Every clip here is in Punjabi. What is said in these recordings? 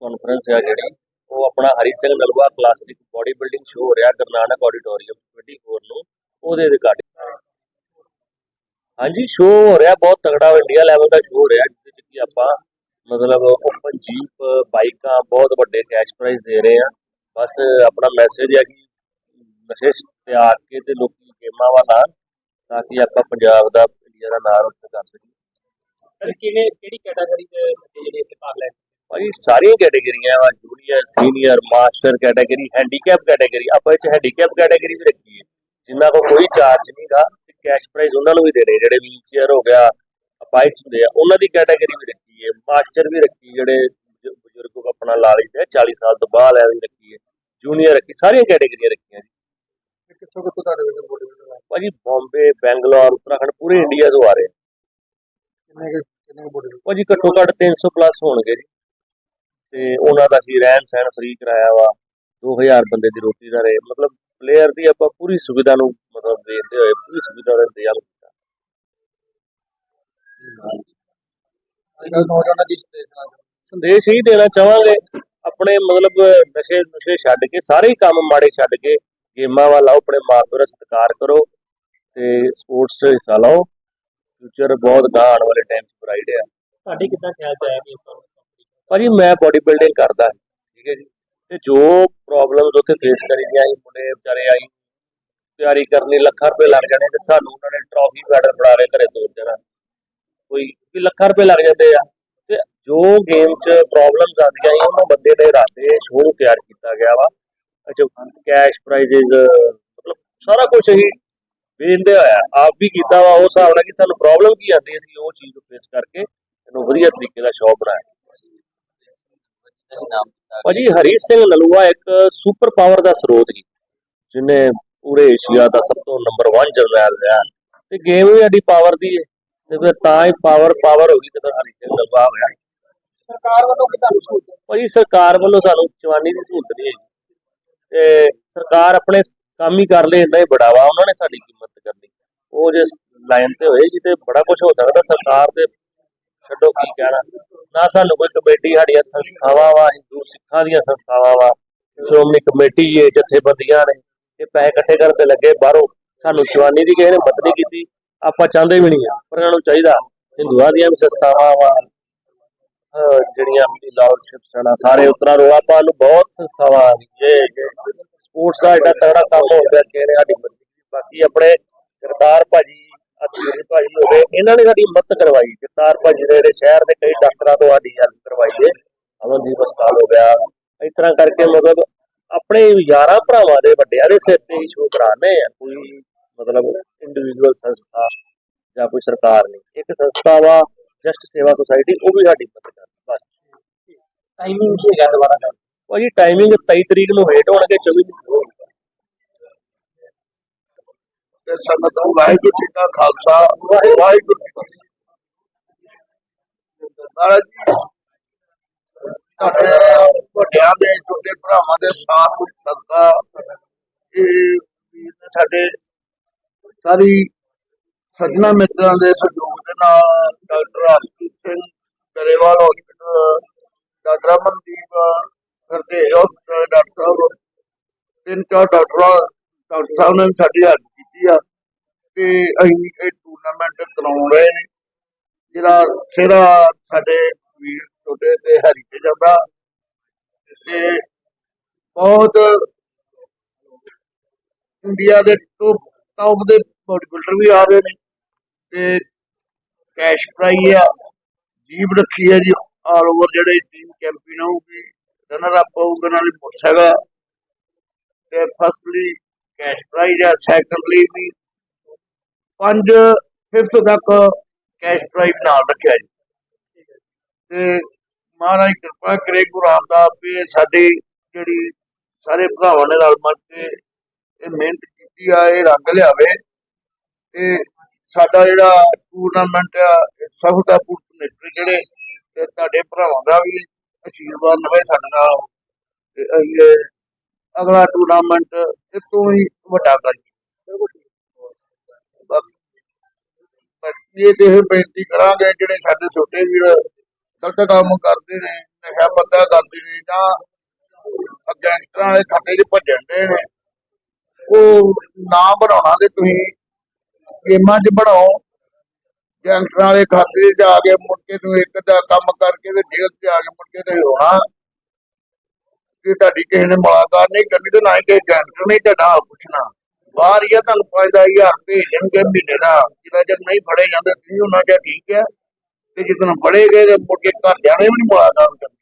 ਕਾਨਫਰੰਸ ਹੈ। ਜਿਹੜੀ ਉਹ ਆਪਣਾ Hari Singh Nalwa classic body building show ਹੋ ਰਿਹਾ ਗੁਰਨਾਨਕ ਆਡੀਟੋਰੀਅਮ 24 ਨੂੰ। ਉਹਦੇ ਰਿਗਾਰਡਿੰਗ ਹਾਂਜੀ ਸ਼ੋਅ ਹੋ ਰਿਹਾ, ਬਹੁਤ ਤਗੜਾ ਇੰਡੀਆ ਲੈਵਲ ਦਾ ਸ਼ੋਅ ਹੋ ਰਿਹਾ ਜਿਹਦੇ ਚ ਕਿ ਆਪਾਂ ਮਤਲਬ ਜੀਪ ਬਾਈਕਾਂ ਬਹੁਤ ਵੱਡੇ ਕੈਸ਼ ਪ੍ਰਾਈਜ਼ ਦੇ ਰਹੇ ਆ। ਬਸ ਆਪਣਾ ਮੈਸੇਜ ਹੈ ਕਿ ਨਸ਼ੇ ਤਿਆਗ ਕੇ ਤੇ ਲੋਕੀ ਗੇਮਾਂ ਵੱਲ ਤਾਂ ਕਿ ਆਪਾਂ ਪੰਜਾਬ ਦਾ ਇੰਡੀਆ ਦਾ ਨਾਮ ਰੋਸ਼ਨ ਕਰ ਸਕੀਏ। ਕਿਵੇਂ ਕਿਹੜੀ ਕੈਟਾਗਰੀ ਦੇ ਬੱਚੇ ਜਿਹੜੇ ਇੱਥੇ ਭਾਗ ਲੈ ਭਾਜੀ ਸਾਰੀਆਂ ਕੈਟਾਗਰੀਆਂ ਵਾ junior senior master category handicap category ਆਪਾਂ ਇਹ ਚ ਹੈਂਡੀਕੈਪ ਕੈਟਾਗਰੀ ਵੀ ਰੱਖੀ ਹੈ ਜਿਨ੍ਹਾਂ ਕੋਲ ਕੋਈ ਚਾਰਜ ਨਹੀਂਗਾ ਤੇ ਕੈਸ਼ ਪ੍ਰਾਈਜ਼ ਉਹਨਾਂ ਨੂੰ ਵੀ ਦੇ ਰਹੇ ਜਿਹੜੇ ਵੀਲ ਚੇਅਰ ਹੋ ਗਿਆ ਅਪਾਈਟਸ ਹੁੰਦੇ ਆ ਉਹਨਾਂ ਦੀ ਕੈਟਾਗਰੀ ਵੀ ਰੱਖੀ ਹੈ ਮਾਸਟਰ ਵੀ ਰੱਖੀ ਜਿਹੜੇ ਬਜ਼ੁਰਗ ਆਪਣਾ ਲਾ ਲਈਦੇ ਆ 40 ਸਾਲ ਤੋਂ ਬਾਅਦ ਐ ਵੀ ਰੱਖੀ ਹੈ ਜੂਨੀਅਰ ਰੱਖੀ ਸਾਰੀਆਂ ਕੈਟਾਗਰੀਆਂ ਰੱਖੀਆਂ ਜੀ। ਕਿੱਥੋਂ ਕਿੱਥੋਂ ਤੁਹਾਡੇ ਵਿੱਚ ਬੋਡੀ ਬਿਲਡਰ ਭਾਜੀ ਬੰਬੇ ਬੈਂਗਲੌਰ ਉੱਤਰਾਖੰਡ ਪੂਰੇ ਇੰਡੀਆ ਤੋਂ ਆ ਰਹੇ। ਕਿੰਨੇ ਕਿੰਨੇ ਬੋਡੀ ਭਾਜੀ ਘੱਟੋ ਘੱਟ 300 ਪਲੱਸ ਹੋਣਗੇ ਜੀ। ਤੇ ਉਹਨਾਂ ਦਾ ਅਸੀਂ ਰਹਿਣ ਸਹਿਣ ਫ੍ਰੀ ਕਰਾਇਆ ਵਾ 2000 ਬੰਦੇ ਦੀ ਰੋਟੀ ਦਾ ਰੇ ਮਤਲਬ ਪਲੇਅਰ ਦੀ ਆਪਾਂ ਪੂਰੀ ਸੁਵਿਧਾ ਨੂੰ ਮਤਲਬ ਦੇਖਦੇ ਹੋਏ ਪੂਰੀ ਸੁਵਿਧਾ ਦਾ ਇੰਤਜ਼ਾਮ ਕੀਤਾ। ਅੱਜ ਨੌਜਵਾਨਾਂ ਦੀ ਸੰਦੇਸ਼ ਹੀ ਦੇਣਾ ਚਾਹਾਂਗੇ। ਆਪਣੇ ਮਤਲਬ ਨਸ਼ੇ ਨੁਸ਼ੇ ਛੱਡ ਕੇ ਸਾਰੇ ਹੀ ਕੰਮ ਮਾੜੇ ਛੱਡ ਕੇ ਗੇਮਾਂ ਵੱਲ ਆਓ ਆਪਣੇ ਮਾਪਿਆਂ ਦਾ ਸਤਿਕਾਰ ਕਰੋ ਤੇ ਸਪੋਰਟਸ 'ਚ ਹਿੱਸਾ ਲਓ। ਫਿਊਚਰ ਬਹੁਤ ਆਉਣ ਵਾਲੇ ਟਾਈਮ 'ਚ ਬ੍ਰਾਈਟ ਆ। ਤੁਹਾਡੇ ਕਿੱਦਾਂ ਖਿਆਲ ਆਇਆ ਵਾਰ ਭਾਜੀ ਮੈਂ ਬਾਡੀ ਬਿਲਡਿੰਗ ਕਰਦਾ ਠੀਕ ਹੈ ਜੀ। ਤੇ ਜੋ ਪ੍ਰੋਬਲਮਸ ਉੱਥੇ ਫੇਸ ਕਰੀਆਂ ਸੀ ਮੁੰਡੇ ਵਿਚਾਰੇ ਆਈ ਤਿਆਰੀ ਕਰਨੀ ਲੱਖਾਂ ਰੁਪਏ ਲੱਗ ਜਾਣੇ ਤੇ ਸਾਨੂੰ ਉਹਨਾਂ ਨੇ ਟਰਾਫੀ ਮੈਡਲ ਫੜਾ ਕੇ ਘਰੇ ਤੋਰ ਦੇਣਾ ਕੋਈ ਵੀ ਲੱਖਾਂ ਰੁਪਏ ਲੱਗ ਜਾਂਦੇ ਆ। ਤੇ ਜੋ ਗੇਮ 'ਚ ਪ੍ਰੋਬਲਮਸ ਆਉਂਦੀਆਂ ਸੀ ਉਹਨਾਂ ਬੰਦੇ ਨੇ ਰਾਤੇ ਸ਼ੋਅ ਤਿਆਰ ਕੀਤਾ ਗਿਆ ਵਾ। ਅੱਛਾ ਕੈਸ਼ ਪ੍ਰਾਈਜ਼ਸ ਮਤਲਬ ਸਾਰਾ ਕੁਝ ਹੀ ਵੇਖਦੇ ਹੋਇਆ ਆਪ ਵੀ ਕੀਤਾ ਵਾ ਉਸ ਹਿਸਾਬ ਨਾਲ ਕਿ ਸਾਨੂੰ ਪ੍ਰੋਬਲਮ ਕੀ ਆਉਂਦੀ ਹੈ, ਉਹ ਚੀਜ਼ ਨੂੰ ਫੇਸ ਕਰਕੇ ਇਹਨੂੰ ਵਧੀਆ ਤਰੀਕੇ ਨਾਲ ਸ਼ੋਅ ਬਣਾਇਆ। ਭਾਜੀ ਹਰੀ ਸਿੰਘ ਲਲੂਆ ਇੱਕ ਸੁਪਰ ਪਾਵਰ ਦਾ ਸਰੋਤ ਸੀ ਜਿਹਨੇ ਪੂਰੇ ਏਸ਼ੀਆ ਦਾ ਸਭ ਤੋਂ ਨੰਬਰ 1 ਜਰਨੈਲ ਰਿਹਾ ਤੇ ਗੇਮ ਵੀ ਸਾਡੀ ਪਾਵਰ ਦੀ ਹੈ ਤੇ ਫਿਰ ਤਾਂ ਹੀ ਪਾਵਰ ਪਾਵਰ ਹੋ ਗਈ ਤੇ ਫਿਰ ਹਰੀ ਸਿੰਘ ਨਲੂਆ ਹੋਇਆ। ਸਰਕਾਰ ਵੱਲੋਂ ਕਿਦਾਂ ਸਹੂਲਤ? ਭਾਜੀ ਸਰਕਾਰ ਵੱਲੋਂ ਸਾਨੂੰ ਜਵਾਨੀ ਦੀ ਸਹੂਲਤ ਨਹੀਂ ਹੈਗੀ। ਤੇ ਸਰਕਾਰ ਆਪਣੇ ਕੰਮ ਹੀ ਕਰ ਲੇ ਇੰਨਾ ਹੀ ਬੜਾ ਵਾ ਉਹਨਾਂ ਨੇ ਸਾਡੀ ਕੀਮਤ ਕਰਨੀ। ਉਹ ਜੇ ਲਾਈਨ ਤੇ ਹੋਏਗੀ ਤੇ ਬੜਾ ਕੁਝ ਹੋ ਸਕਦਾ ਸਰਕਾਰ ਦੇ ਛੱਡੋ ਕੀ ਕਹਿਣਾ। ਨਾ ਸਾਨੂੰ ਕੋਈ ਕਮੇਟੀ ਸਾਡੀਆਂ ਸੰਸਥਾਵਾਂ ਵਾ ਹਿੰਦੂ ਸਿੱਖਾਂ ਦੀਆਂ ਸੰਸਥਾਵਾਂ ਵਾ ਸ਼੍ਰੋਮਣੀ ਕਮੇਟੀ ਏ ਜਥੇਬੰਦੀਆਂ ਨੇ ਇਹ ਪੈਸੇ ਇਕੱਠੇ ਕਰਨ ਤੇ ਲੱਗੇ ਬਾਹਰੋਂ। ਸਾਨੂੰ ਜਵਾਨੀ ਦੀ ਕਿਸੇ ਨੇ ਮਦਦ ਨਹੀਂ ਕੀਤੀ। ਆਪਾਂ ਚਾਹੁੰਦੇ ਵੀ ਨਹੀਂ ਆ, ਪਰ ਇਹਨਾਂ ਨੂੰ ਚਾਹੀਦਾ ਹਿੰਦੂਆਂ ਦੀਆਂ ਵੀ ਸੰਸਥਾਵਾਂ ਵਾ, ਅਹ ਜਿਹੜੀਆਂ ਲਾਲ ਸ਼ਿਵਸੈਨਾ ਸਾਰੇ ਉਤਰਾ ਰੋਆਪਾ ਨੂੰ ਬਹੁਤ ਸੰਸਥਾਵਾਂ ਆ ਗਈਆਂ। ਸਪੋਰਟਸ ਦਾ ਏਡਾ ਤਗੜਾ ਕੰਮ ਹੋ ਗਿਆ ਕਿ ਸਾਡੀ ਬਾਕੀ ਆਪਣੇ ਕਰਤਾਰ ਭਾਜੀ ਅਤੀਰ ਭਾਜੀ ਹੋਵੇ, ਇਹਨਾਂ ਨੇ ਸਾਡੀ ਮਦਦ ਕਰਵਾਈ। ਕਰਤਾਰ ਭਾਜੀ ਦੇ ਜਿਹੜੇ ਸ਼ਹਿਰ ਦੇ ਕਈ ਡਾਕਟਰਾਂ ਤੋਂ ਸਾਡੀ ਹੈਲਪ ਕਰਵਾਈ ਹੈ। ਅਮਨਦੀਪ ਹਸਪਤਾਲ ਹੋ ਗਿਆ। ਇਸ ਤਰ੍ਹਾਂ ਕਰਕੇ ਮਤਲਬ ਆਪਣੇ ਯਾਰਾਂ ਭਰਾਵਾਂ ਦੇ ਵੱਡਿਆਂ ਦੇ ਸਿਰ ਤੇ ਹੀ ਸ਼ੋਅ ਕਰਾਣੇ ਆ। ਕੋਈ ਮਤਲਬ ਇੰਡੀਵਿਜੂਅਲ ਸੰਸਥਾ ਜਾਂ ਕੋਈ ਸਰਕਾਰ ਨਹੀਂ ਇੱਕ ਸੰਸਥਾ ਵਾ ਜਸਟ ਸੇਵਾ ਸੁਸਾਇਟੀ ਉਹ ਵੀ ਸਾਡੀ ਮਦਦ ਕਰਦੀ ਬਸ। ਟਾਈਮਿੰਗ ਕੀ ਹੈਗਾ ਦੁਬਾਰਾ ਦਾ ਭਾਜੀ ਟਾਈਮਿੰਗ 23 ਤਰੀਕ ਨੂੰ ਵੇਟ ਹੋਣਗੇ 24 ਨੂੰ ਸ਼ੁਰੂ ਹੋਣਗੇ। ਤੇ ਸੰਗਤ ਨੂੰ ਵਾਹਿਗੁਰੂ ਜੀ ਕਾ ਖਾਲਸਾ ਵਾਹਿਗੁਰੂ ਜੀ ਕੀ ਮਹਾਰਾਜ ਜੀ ਤੁਹਾਡੇ ਵੱਡਿਆਂ ਦੇ ਛੋਟੇ ਭਰਾਵਾਂ ਦੇ ਸਾਥ ਸਦਕਾ ਇਹ ਸਾਡੇ ਸਾਰੀ ਸੱਜਣਾ ਮਿੱਤਰਾਂ ਦੇ ਸਹਿਯੋਗ ਦੇ ਨਾਲ doctor Harjit Singh Grewal hospital doctor Amandeep Hardev hospital doctor ਸਾਹਿਬ, ਤਿੰਨ ਚਾਰ ਡਾਕਟਰਾਂ, ਡਾਕਟਰ ਸਾਹਿਬ ਨੇ ਸਾਡੀ ਹੈਲਪ ਕੀਤੀ ਆ ਤੇ ਅਸੀਂ ਇਹ ਟੂਰਨਾਮੈਂਟ ਕਰਾਉਣ ਰਹੇ ਨੇ। ਜਿਹੜਾ ਸਿਹਰਾ ਸਾਡੇ ਵੀਰ ਛੋਟੇ ਤੇ ਹਰੀ ਤੇ ਜਾਂਦਾ ਤੇ ਬਹੁਤ ਇੰਡੀਆ ਦੇ ਟੌਪ ਟੌਪ ਦੇ ਬਾਡੀਬਿਲਡਰ ਵੀ ਆ ਰਹੇ ਨੇ ਤੇ ਕੈਸ਼ ਪ੍ਰਾਈਜ਼ ਆ ਜੀਬ ਰੱਖੀ ਹੈ ਜੀ ਆਲ ਓਵਰ ਜਿਹੜੇ ਟੀਮ ਚੈਂਪੀਅਨ ਹੋਊਗੀ ਰਨਰ ਅਪ ਹੋਊਗਾ ਨਾਲ ਮੋਟਰਸਾਈਕਲ ਤੇ ਫਸਟਲੀ ਕੈਸ਼ ਪ੍ਰਾਈਜ਼ ਆ ਸੈਕੰਡਲੀ ਵੀ ਪੰਜ ਫਿਫਥ ਤੱਕ ਕੈਸ਼ ਪ੍ਰਾਈਜ਼ ਨਾਲ ਰੱਖਿਆ ਜੀ। ਤੇ ਮਹਾਰਾਜ ਕਿਰਪਾ ਕਰੇ, ਗੁਰੂ ਰਾਮਦਾਸ ਵੀ ਇਹ ਸਾਡੀ ਜਿਹੜੀ ਸਾਰੇ ਭਰਾਵਾਂ ਨੇ ਰਲ ਮਿਲ ਕੇ ਇਹ ਮਿਹਨਤ ਕੀਤੀ ਆ, ਇਹ ਰੰਗ ਲਿਆਵੇ ਤੇ ਸਾਡਾ ਜਿਹੜਾ ਟੂਰਨਾਮੈਂਟ ਆ ਸਫਲਤਾਪੂਰਨ ਨਿਕਲ ਜਿਹੜੇ ਤੇ ਤੁਹਾਡੇ ਭਰਾਵਾਂ ਦਾ ਵੀ ਆਸ਼ੀਰਵਾਦ ਨਵੇਂ ਸਾਡੇ ਨਾਲ। ਤੇ ਅਸੀਂ ਅਗਲਾ ਟੂਰਨਾਮੈਂਟ ਇਸ ਤੋਂ ਹੀ ਵੱਡਾ ਕਰੀਏ। ਬਾਕੀ ਇਹ ਤੇ ਬੇਨਤੀ ਕਰਾਂਗੇ, ਜਿਹੜੇ ਸਾਡੇ ਛੋਟੇ ਵੀਰ ਗਲਤ ਕੰਮ ਕਰਦੇ ਨੇ, ਨਸ਼ਾ ਪੱਤਾ ਕਰਦੇ ਨੇ ਜਾਂ ਗੈਂਗਸਟਰਾਂ ਵਾਲੇ ਖਾਤੇ 'ਚ ਭੱਜਣ ਦੇ ਨੇ, ਉਹ ਨਾ ਬਣਾਉਣਾ ਤੇ ਤੁਸੀਂ ਗੇਮਾਂ 'ਚ ਬਣਾਓ। ਗੈਂਗਸਟਰਾਂ ਵਾਲੇ ਖਾਤੇ 'ਚ ਆ ਕੇ ਮੁੜ ਕੇ ਤੂੰ ਇੱਕ ਦਾ ਕੰਮ ਕਰਕੇ ਤੇ ਜੇਲ੍ਹ 'ਚ ਆ ਕੇ ਮੁੜ ਕੇ ਤੇ ਰੋਣਾ। ਕਿ ਤੁਹਾਡੀ ਕਿਸੇ ਨੇ ਮੁਲਾਕਾਤ ਨਹੀਂ ਕਰਨੀ ਤੇ ਨਾ ਹੀ ਕਿਸੇ ਗੈਂਗਸਟਰ ਨੇ ਤੁਹਾਡਾ ਹਾਲ ਪੁੱਛਣਾ। ਬਾਹਰ ਹੀ ਤੁਹਾਨੂੰ 5000 ਭੇਜ ਦੇਣਗੇ ਮਹੀਨੇ ਦਾ। ਜਿਹੜਾ ਜਦ ਨਹੀਂ ਫੜੇ ਜਾਂਦੇ ਤੁਸੀਂ, ਉਹਨਾਂ ਜਿਹਾ ਠੀਕ ਹੈ। ਤੇ ਜਦੋਂ ਫੜੇ ਗਏ ਤੇ ਮੁੜ ਕੇ ਘਰ ਜਾਣੇ ਵੀ ਨਹੀਂ ਮੁਲਾਕਾਤ ਕਰਨੀ।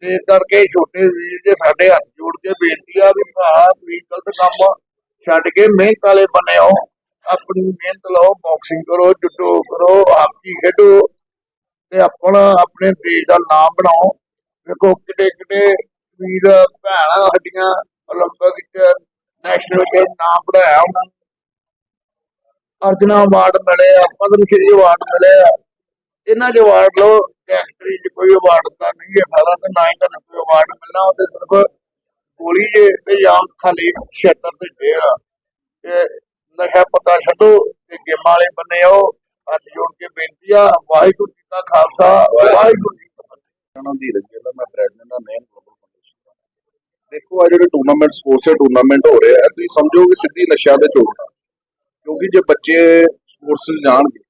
ਤੇ ਇਸ ਕਰਕੇ ਛੋਟੇ ਵੀਰ ਜੇ ਸਾਡੇ ਹੱਥ ਜੋੜ ਕੇ ਬੇਨਤੀ ਆ ਵੀ ਭਰਾ, ਤੁਸੀਂ ਗਲਤ ਕੰਮ ਛੱਡ ਕੇ ਮਿਹਨਤ ਵਾਲੇ ਬਣੇ ਆਓ ਆਪਣੀ ਮਿਹਨਤ ਲਾਓ ਬਾਕਸਿੰਗ ਕਰੋ ਜੁੱਡੋ ਕਰੋ ਹਾਕੀ ਖੇਡੋ ਤੇ ਆਪਣਾ ਆਪਣੇ ਦੇਸ਼ ਦਾ ਨਾਮ ਬਣਾਓ ਵੇਖੋ ਕਿਤੇ ਕਿਤੇ ਵੀਰ ਭੈਣਾਂ ਸਾਡੀਆਂ 올림픽 ਚ ਨੈਸ਼ਨਲ ਚ ਨਾਮ ਬਣਾਇਆ ਉਹਨਾਂ ਨੇ ਅਰਜਨਾ ਅਵਾਰਡ ਮਿਲੇ ਆ ਪਦਮ ਸ਼੍ਰੀ ਅਵਾਰਡ ਮਿਲੇ ਆ ਇਹਨਾਂ ਚ ਅਵਾਰਡ ਲਓ ਗੈਂਗਸਟਰੀ ਚ ਕੋਈ ਅਵਾਰਡ ਤਾਂ ਨਹੀਂ ਹੈ ਫਾਇਦਾ ਤੇ ਨਾ ਹੀ ਤੁਹਾਨੂੰ ਕੋਈ ਅਵਾਰਡ ਮਿਲਣਾ ਉਹ ਤੇ ਸਿਰਫ ਗੋਲੀ ਜੇ ਤੇ ਜਾਂ ਖਾਲੀ ਛੇਤਰ ਤੇ ਜੇਲ੍ਹ ਤੇ ਨਸ਼ਾ ਪਤਾ ਛੱਡੋ ਤੇ ਗੇਮਾਂ ਵਾਲੇ ਬੰਨੇ ਆਓ। ਹੱਥ ਜੋੜ ਕੇ ਬੇਨਤੀ ਆ, ਵਾਹਿਗੁਰੂ ਜੀ ਦਾ ਖਾਲਸਾ, ਵਾਹਿਗੁਰੂ ਜੀ ਕੀ ਫਤਿਹ। ਉਹਨਾਂ ਦੀ ਰੰਗੀ ਮੈਂ ਪ੍ਰੈਜ਼ੀਡੈਂਟ ਦਾ ਮੇਨ ਗਲੋਬਲ ਫਾਊਂਡੇਸ਼ਨ ਦੇਖੋ, ਆ ਜਿਹੜੇ ਟੂਰਨਾਮੈਂਟ ਸਪੋਰਟਸ ਦੇ ਟੂਰਨਾਮੈਂਟ ਹੋ ਰਹੇ ਆ ਤੁਸੀਂ ਸਮਝੋ ਕਿ ਸਿੱਧੀ ਨਸ਼ਾ ਦੇ ਚੋਰ ਕਿਉਂਕਿ ਜੇ ਬੱਚੇ ਸਪੋਰਟਸ ਜਾਣਗੇ,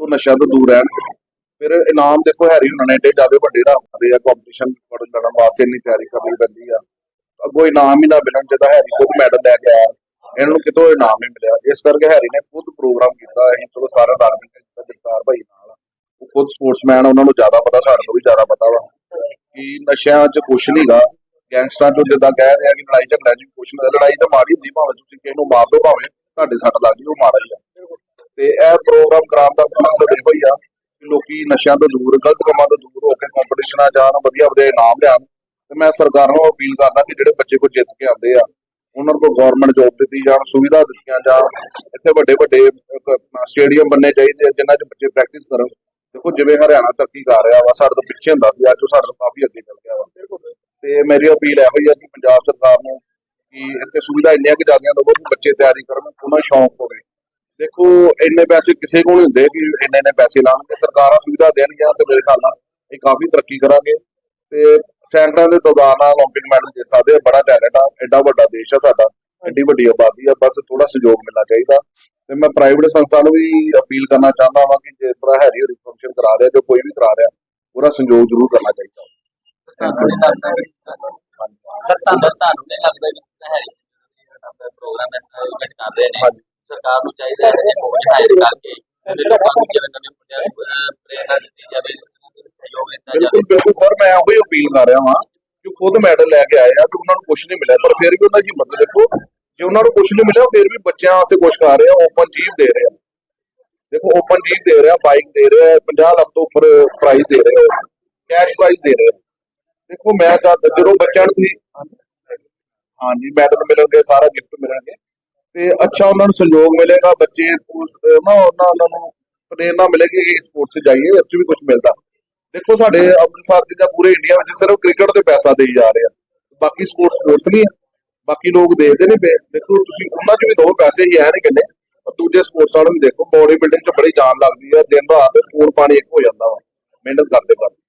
ਤਾਂ ਨਸ਼ਿਆਂ ਤੋਂ ਦੂਰ ਰਹਿਣਗੇ। ਫਿਰ ਇਨਾਮ ਦੇਖੋ, ਹੈਰੀ ਉਹਨਾਂ ਨੇ ਏਡੇ ਜ਼ਿਆਦਾ ਵੱਡੇ ਰੱਖਦੇ ਆ ਕੰਪੀਟੀਸ਼ਨ ਲੜਨ ਵਾਸਤੇ ਇੰਨੀ ਤਿਆਰੀ ਕਰਨੀ ਪੈਂਦੀ ਆ। ਅੱਗੋਂ ਇਨਾਮ ਹੀ ਨਾ ਮਿਲਣ ਜਿਹਦਾ ਹੈਰੀ ਖੁਦ ਮੈਡਲ ਲੈ ਕੇ ਆਇਆ। ਇਹਨਾਂ ਨੂੰ ਕਿਤੋਂ ਇਨਾਮ ਨਹੀਂ ਮਿਲਿਆ। ਇਸ ਕਰਕੇ ਹੈਰੀ ਨੇ ਖੁਦ ਪ੍ਰੋਗਰਾਮ ਕੀਤਾ। ਅਸੀਂ ਚਲੋ ਸਾਰਾ ਰਲ ਮਿਲ ਕੇ ਕੀਤਾ, ਜਗਤਾਰ ਭਾਈ ਨਾਲ। ਉਹ ਖੁਦ ਸਪੋਰਟਸਮੈਨ ਉਹਨਾਂ ਨੂੰ ਜ਼ਿਆਦਾ ਪਤਾ, ਸਾਡੇ ਤੋਂ ਵੀ ਜ਼ਿਆਦਾ ਪਤਾ ਵਾ। ਕਿ ਨਸ਼ਿਆਂ 'ਚ ਕੁਛ ਨਹੀਂਗਾ ਗੈਂਗਸਟਰਾਂ 'ਚੋਂ ਜਿੱਦਾਂ ਕਹਿ ਰਿਹਾ ਕਿ ਲੜਾਈ ਝਗੜਾ ਜੀ ਕੁਛ ਨਹੀਂ ਲੜਾਈ ਤਾਂ ਮਾੜੀ ਹੁੰਦੀ, ਭਾਵੇਂ ਤੁਸੀਂ ਕਿਸੇ ਨੂੰ ਮਾਰ ਦਿਓ ਭਾਵੇਂ ਤੁਹਾਡੇ ਸੱਟ ਲੱਗ ਜੀ ਉਹ ਮਾੜਾ ਹੀ ਆ। ਤੇ ਇਹ ਪ੍ਰੋਗਰਾਮ ਕਰਾਉਣ ਦਾ ਮਕਸਦ ਇਹੋ ਹੀ ਆ ਕਿ ਲੋਕੀ ਨਸ਼ਿਆਂ ਤੋਂ ਦੂਰ, ਗਲਤ ਕੰਮਾਂ ਤੋਂ ਦੂਰ ਹੋ ਕੇ ਕੰਪੀਟੀਸ਼ਨਾਂ ਜਾਣ ਵਧੀਆ ਵਧੀਆ ਇਨਾਮ ਲਿਆਉਣ। ਤੇ ਮੈਂ ਸਰਕਾਰ ਨੂੰ ਅਪੀਲ ਕਰਦਾ ਕਿ ਜਿਹੜੇ ਬੱਚੇ ਕੋ ਜਿੱਤ ਕੇ ਆਉਂਦੇ ਆ, ਉਹਨਾਂ ਨੂੰ ਗਵਰਨਮੈਂਟ ਜੋਬ ਦਿੱਤੀ ਜਾਣ, ਸੁਵਿਧਾ ਦਿੱਤੀਆਂ ਜਾਣ, ਇੱਥੇ ਵੱਡੇ ਵੱਡੇ ਸਟੇਡੀਅਮ ਬੰਨੇ ਚਾਹੀਦੇ ਜਿਨ੍ਹਾਂ 'ਚ ਬੱਚੇ ਪ੍ਰੈਕਟਿਸ ਕਰਨ। ਦੇਖੋ, ਜਿਵੇਂ ਹਰਿਆਣਾ ਤਰੱਕੀ ਕਰ ਰਿਹਾ ਵਾ, ਸਾਡੇ ਤੋਂ ਪਿੱਛੇ ਹੁੰਦਾ ਸੀ, ਅੱਜ ਉਹ ਸਾਡੇ ਤੋਂ ਕਾਫੀ ਅੱਗੇ ਚੱਲ ਗਿਆ ਵਾ। ਤੇ ਮੇਰੀ ਅਪੀਲ ਇਹੋ ਹੀ ਆ ਕਿ ਪੰਜਾਬ ਸਰਕਾਰ ਨੂੰ ਕਿ ਇੱਥੇ ਸੁਵਿਧਾ ਇੰਨੀਆਂ ਕਿ ਜ਼ਿਆਦੀਆਂ ਦਵੋ ਕਿ ਬੱਚੇ ਤਿਆਰੀ ਕਰਨ, ਉਹਨਾਂ ਸ਼ੌਂਕ ਹੋਵੇ। ਦੇਖੋ, ਇੰਨੇ ਪੈਸੇ ਕਿਸੇ ਕੋਲ ਨਹੀਂ ਹੁੰਦੇ ਕਿ ਇੰਨੇ ਇੰਨੇ ਪੈਸੇ ਲਾਉਣਗੇ। ਸਰਕਾਰਾਂ ਸੁਵਿਧਾ ਦੇਣਗੀਆਂ ਤੇ ਮੇਰੇ ਖਿਆਲ ਨਾਲ ਇਹ ਕਾਫੀ ਤਰੱਕੀ ਕਰਾਂਗੇ। ਤੇ ਸੈਂਟਰਾਂ ਦੇ ਦੌਰਾਨ 올림픽 ਮੈਡਲ ਜਿੱਤ ਸਕਦੇ ਆ ਬੜਾ ਟੈਲੈਂਟ ਆ ਐਡਾ ਵੱਡਾ ਦੇਸ਼ ਆ ਸਾਡਾ ਐਡੀ ਵੱਡੀ ਆਬਾਦੀ ਆ ਬਸ ਥੋੜਾ ਸਹਿਯੋਗ ਮਿਲਣਾ ਚਾਹੀਦਾ ਤੇ ਮੈਂ ਪ੍ਰਾਈਵੇਟ ਸੰਸਥਾ ਨੂੰ ਵੀ ਅਪੀਲ ਕਰਨਾ ਚਾਹੁੰਦਾ ਹਾਂ ਕਿ ਜਿਸ ਤਰ੍ਹਾਂ ਹੈਰੀ ਹੋਰੀ ਫੰਕਸ਼ਨ ਕਰਾ ਰਿਹਾ ਜੋ ਕੋਈ ਵੀ ਕਰਾ ਰਿਹਾ ਉਹਦਾ ਸਹਿਯੋਗ ਜ਼ਰੂਰ ਕਰਨਾ ਚਾਹੀਦਾ ਸਰ ਤੁਹਾਨੂੰ ਤੁਹਾਨੂੰ ਨਹੀਂ ਲੱਗਦਾ ਵੀ ਹੈ ਪ੍ਰੋਗਰਾਮ ਇਵੈਂਟ ਕਰ ਰਹੇ ਨੇ ਹਾਂਜੀ। ਸਰਕਾਰ ਨੂੰ ਚਾਹੀਦਾ ਹੈ ਕਿ ਕੋਚ ਹਾਇਰ ਕਰਕੇ ਤੇ ਲੋਕਾਂ ਨੂੰ ਬਿਲਕੁਲ ਸਰ, ਮੈਂ ਉਹੀ ਅਪੀਲ ਕਰ ਰਿਹਾ ਹਾਂ ਕਿ ਖੁਦ ਮੈਡਲ ਲੈ ਕੇ ਆਏ ਆ ਤੇ ਉਹਨਾਂ ਨੂੰ ਕੁਝ ਨਹੀਂ ਮਿਲਿਆ, ਪਰ ਫਿਰ ਵੀ ਉਹਨਾਂ ਦੀ ਹਿੰਮਤ ਦੇਖੋ, ਜੇ ਉਹਨਾਂ ਨੂੰ ਕੁਝ ਨਹੀਂ ਮਿਲਿਆ, ਫਿਰ ਵੀ ਬੱਚਿਆਂ ਵਾਸਤੇ ਕੁਝ ਕਰ ਰਹੇ ਆ, ਓਪਨ ਜੀਪ ਦੇ ਰਹੇ ਆ। ਦੇਖੋ, ਓਪਨ ਜੀਪ ਦੇ ਰਿਹਾ ਬਾਈਕ ਦੇ ਰਿਹਾ 50 ਲੱਖ ਤੋਂ ਉੱਪਰ ਪ੍ਰਾਈਜ਼ ਦੇ ਰਹੇ ਆ ਕੈਸ਼ ਪ੍ਰਾਈਜ਼ ਦੇ ਰਹੇ ਆ। ਦੇਖੋ, ਮੈਂ ਤਾਂ ਜਦੋਂ ਬੱਚਿਆਂ ਨੂੰ ਹਾਂਜੀ, ਮੈਡਲ ਮਿਲਣਗੇ, ਸਾਰਾ ਗਿਫਟ ਮਿਲਣਗੇ। ਤੇ ਅੱਛਾ ਉਹਨਾਂ ਨੂੰ ਸਹਿਯੋਗ ਮਿਲੇਗਾ, ਬੱਚੇ, ਉਸ, ਨਾ, ਉਹਨਾਂ ਨੂੰ ਪ੍ਰੇਰਨਾ ਮਿਲੇਗੀ ਕਿ ਸਪੋਰਟਸ ਜਾਈਏ, ਇਹ ਵੀ ਕੁਝ ਮਿਲਦਾ। ਦੇਖੋ ਸਾਡੇ ਅੰਮ੍ਰਿਤਸਰ 'ਚ ਪੂਰੇ ਇੰਡੀਆ ਵਿੱਚ ਸਿਰਫ ਕ੍ਰਿਕਟ ਤੇ ਪੈਸਾ ਦੇਈ ਜਾ ਰਹੇ ਆ। ਬਾਕੀ ਸਪੋਰਟਸ ਸਪੋਰਟਸ ਨਹੀਂ ਆ। ਬਾਕੀ ਲੋਕ ਦੇਖਦੇ ਨਹੀਂ ਦੇਖੋ ਤੁਸੀਂ ਉਹਨਾਂ 'ਚ ਵੀ ਦੋ ਪੈਸੇ ਹੀ ਹੈ ਨਹੀਂ ਕਿੰਨੇ। ਦੂਜੇ ਸਪੋਰਟਸ ਵਾਲਿਆਂ ਨੂੰ ਦੇਖੋ ਬੋਡੀ ਬਿਲਡਿੰਗ 'ਚ ਬੜੀ ਜਾਨ ਲੱਗਦੀ ਆ। ਦਿਨ ਰਾਤ ਖੂਨ ਪਾਣੀ ਇੱਕ ਹੋ ਜਾਂਦਾ ਵਾ। ਮਿਹਨਤ ਕਰਦੇ ਕਰਦੇ।